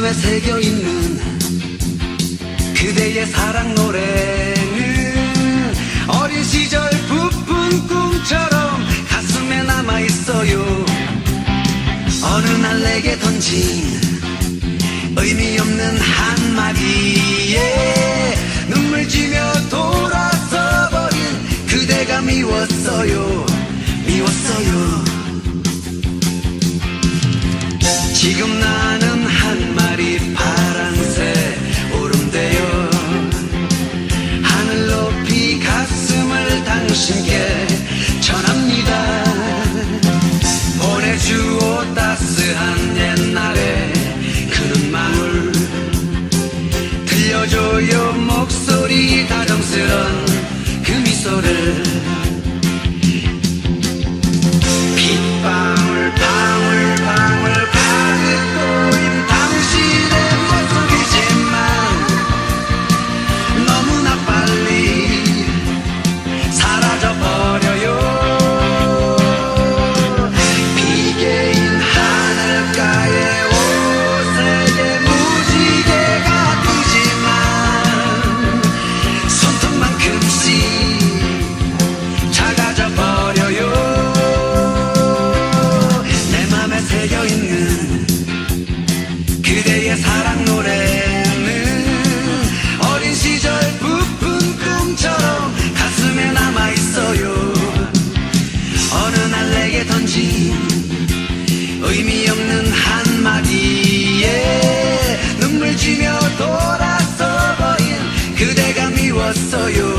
맘에 새겨 있는 그대의 사랑 노래는 어린 시절 부푼 꿈처럼 가슴에 남아 있어요. 어느 날 내게 던진 의미 없는 한마디에 눈물 지며 돌아서 버린 그대가 미웠어요. 미웠어요 보내주오 따스한 옛날에 그 눈망울 들려줘요. 목소리 다정스런 그대의 사랑 노래는 어린 시절 부푼 꿈처럼 가슴에 남아 있어요. 어느 날 내게 던진 의미 없는 한마디에 눈물 지며 돌아서 버린 그대가 미웠어요